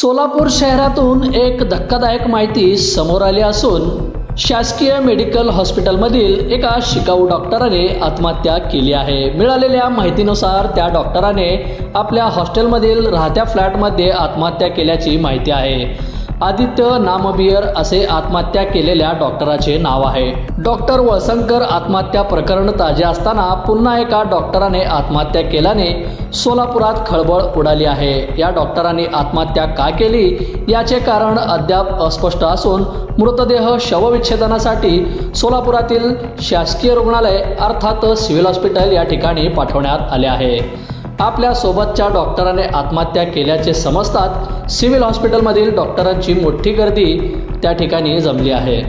सोलापूर शहरातून एक धक्कादायक माहिती समोर आली असून शासकीय मेडिकल हॉस्पिटलमधील एका शिकाऊ डॉक्टराने आत्महत्या केली आहे. मिळालेल्या माहितीनुसार त्या डॉक्टराने आपल्या हॉस्टेलमधील राहत्या फ्लॅटमध्ये आत्महत्या केल्याची माहिती आहे. आदित्य नामबियर असे आत्महत्या केलेल्या डॉक्टराचे नाव आहे. डॉक्टर वळसंकर आत्महत्या प्रकरण ताजे असताना पुन्हा एका डॉक्टराने आत्महत्या केल्याने सोलापुरात खळबळ उडाली आहे. या डॉक्टरांनी आत्महत्या का केली? याचे कारण अद्याप अस्पष्ट असून मृतदेह शवविच्छेदनासाठी सोलापुरातील शासकीय रुग्णालय अर्थात सिव्हिल हॉस्पिटल या ठिकाणी पाठवण्यात आले आहे. आपल्या सोबतच्या डॉक्टराने आत्महत्या केल्याचे समजतात सिव्हिल हॉस्पिटलमधील डॉक्टरांची मोठी गर्दी त्या ठिकाणी जमली आहे.